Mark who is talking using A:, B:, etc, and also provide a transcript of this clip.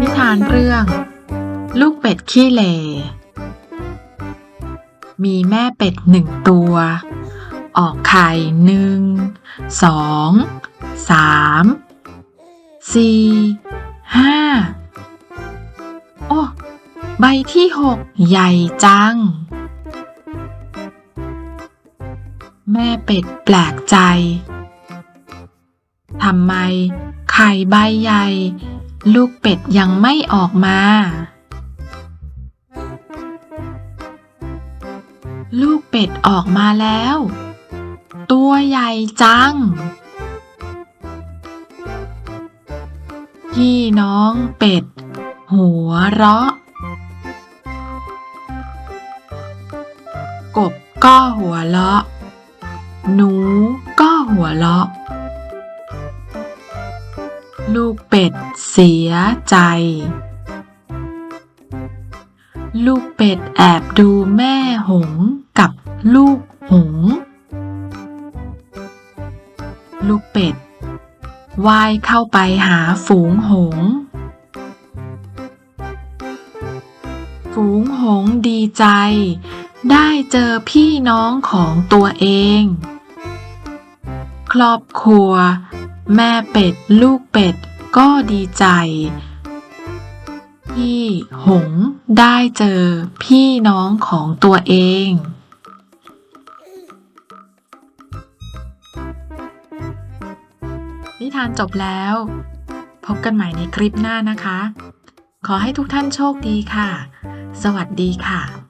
A: นิทานเรื่อง ลูกเป็ดขี้เหร่มีแม่เป็ดหนึ่งตัว ออกไข่หนึ่งสองสามสี่ห้าโอ้ใบที่หกใหญ่จัง แม่เป็ดแปลกใจทำไมไข่ใบใหญ่ ลูกเป็ดยังไม่ออกมา ลูกเป็ดออกมาแล้ว ตัวใหญ่จัง พี่น้องเป็ด หัวเราะ กบก็หัวเราะ หนูก็หัวเราะ ลูกเป็ดเสียใจ ลูกเป็ดแอบดูแม่หงกับลูกหงส์ลูกเป็ดว่ายเข้าไปหาฝูงหงส์ฝูงหงส์ดีใจ ได้เจอพี่น้องของตัวเอง ครอบครัว แม่เป็ด ลูกเป็ด ก็ดีใจ ที่หงได้เจอพี่น้องของตัวเองนิทานจบแล้ว พบกันใหม่ในคลิปหน้านะคะ ขอให้ทุกท่านโชคดีค่ะ สวัสดีค่ะ